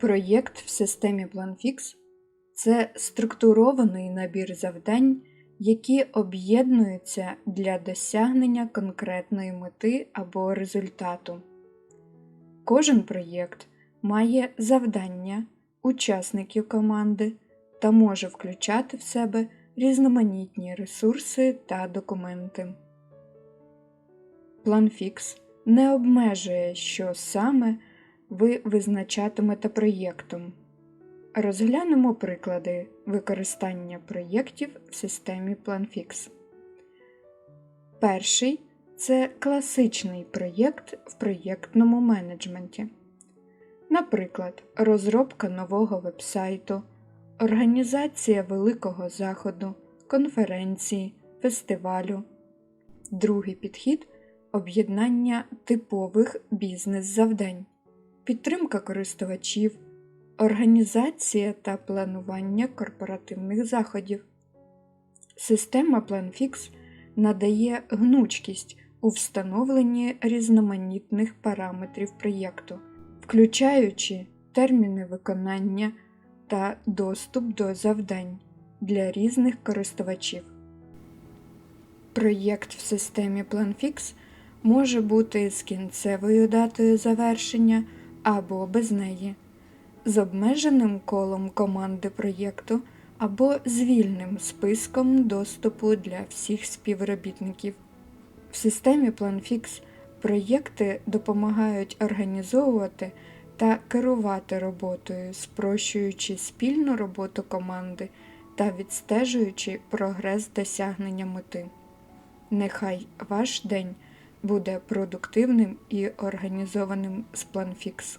Проєкт в системі PlanFix – це структурований набір завдань, які об'єднуються для досягнення конкретної мети або результату. Кожен проєкт має завдання, учасників команди та може включати в себе різноманітні ресурси та документи. PlanFix не обмежує, що саме ви визначатимете проєктом. Розглянемо приклади використання проєктів в системі PlanFix. Перший це класичний проєкт в проєктному менеджменті. Наприклад, розробка нового вебсайту, організація великого заходу, конференції, фестивалю. Другий підхід об'єднання типових бізнес-завдань, підтримка користувачів, організація та планування корпоративних заходів. Система PlanFix надає гнучкість у встановленні різноманітних параметрів проєкту, включаючи терміни виконання та доступ до завдань для різних користувачів. Проєкт в системі PlanFix може бути з кінцевою датою завершення або без неї, з обмеженим колом команди проєкту або з вільним списком доступу для всіх співробітників. В системі PlanFix проєкти допомагають організовувати та керувати роботою, спрощуючи спільну роботу команди та відстежуючи прогрес досягнення мети. Нехай ваш день буде продуктивним і організованим з PlanFix.